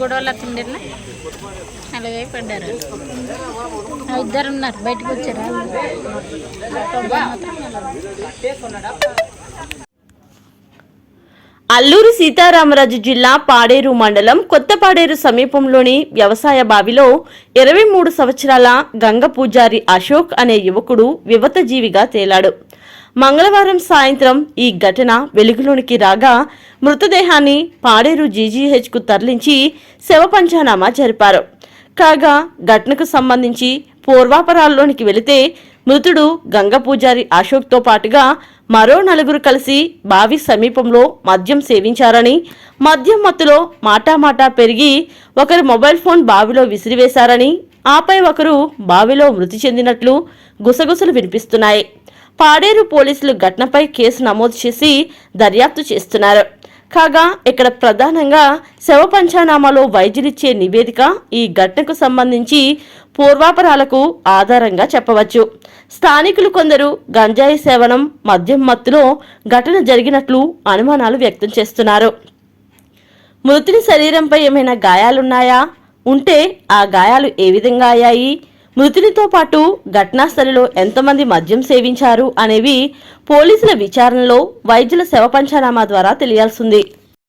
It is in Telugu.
గొడవలు అట్టుండేనా అలాగే పడ్డారు ఇద్దరు ఉన్నారు బయటకు వచ్చారు? అల్లూరు సీతారామరాజు జిల్లా పాడేరు మండలం కొత్తపాడేరు సమీపంలోని వ్యవసాయ బావిలో ఇరవై మూడు సంవత్సరాల గంగ పూజారి అశోక్ అనే యువకుడు వివత జీవిగా తేలాడు. మంగళవారం సాయంత్రం ఈ ఘటన వెలుగులోనికి రాగా మృతదేహాన్ని పాడేరు జీజీహెచ్కు తరలించి శవ పంచానామా జరిపారు. కాగా ఘటనకు సంబంధించి పూర్వాపరాల్లోనికి వెళితే మృతుడు గంగ పూజారి అశోక్తో పాటుగా మరో నలుగురు కలిసి బావి సమీపంలో మద్యం సేవించారని మద్యం మత్తులో మాటామాటా పెరిగి ఒకరు మొబైల్ ఫోన్ బావిలో విసిరివేశారని ఆపై ఒకరు బావిలో మృతి చెందినట్లు గుసగుసలు వినిపిస్తున్నాయి. పాడేరు పోలీసులు ఘటనపై కేసు నమోదు చేసి దర్యాప్తు చేస్తున్నారు. కాగా ఇక్కడ ప్రధానంగా శవ పంచానామాలో వైద్యులిచ్చే నివేదిక ఈ ఘటనకు సంబంధించి పూర్వాపరాలకు ఆధారంగా చెప్పవచ్చు. స్థానికులు కొందరు గంజాయి సేవనం మద్యం మత్తులో ఘటన జరిగినట్లు అనుమానాలు వ్యక్తం చేస్తున్నారు. మృతుని శరీరంపై ఏమైనా గాయాలున్నాయా? ఉంటే ఆ గాయాలు ఏ విధంగా అయ్యాయి? మృతునితో పాటు ఘటనాస్థలిలో ఎంతమంది మద్యం సేవించారు అనేవి పోలీసుల విచారణలో వైద్యుల శవ పంచనామా ద్వారా తెలియాల్సింది.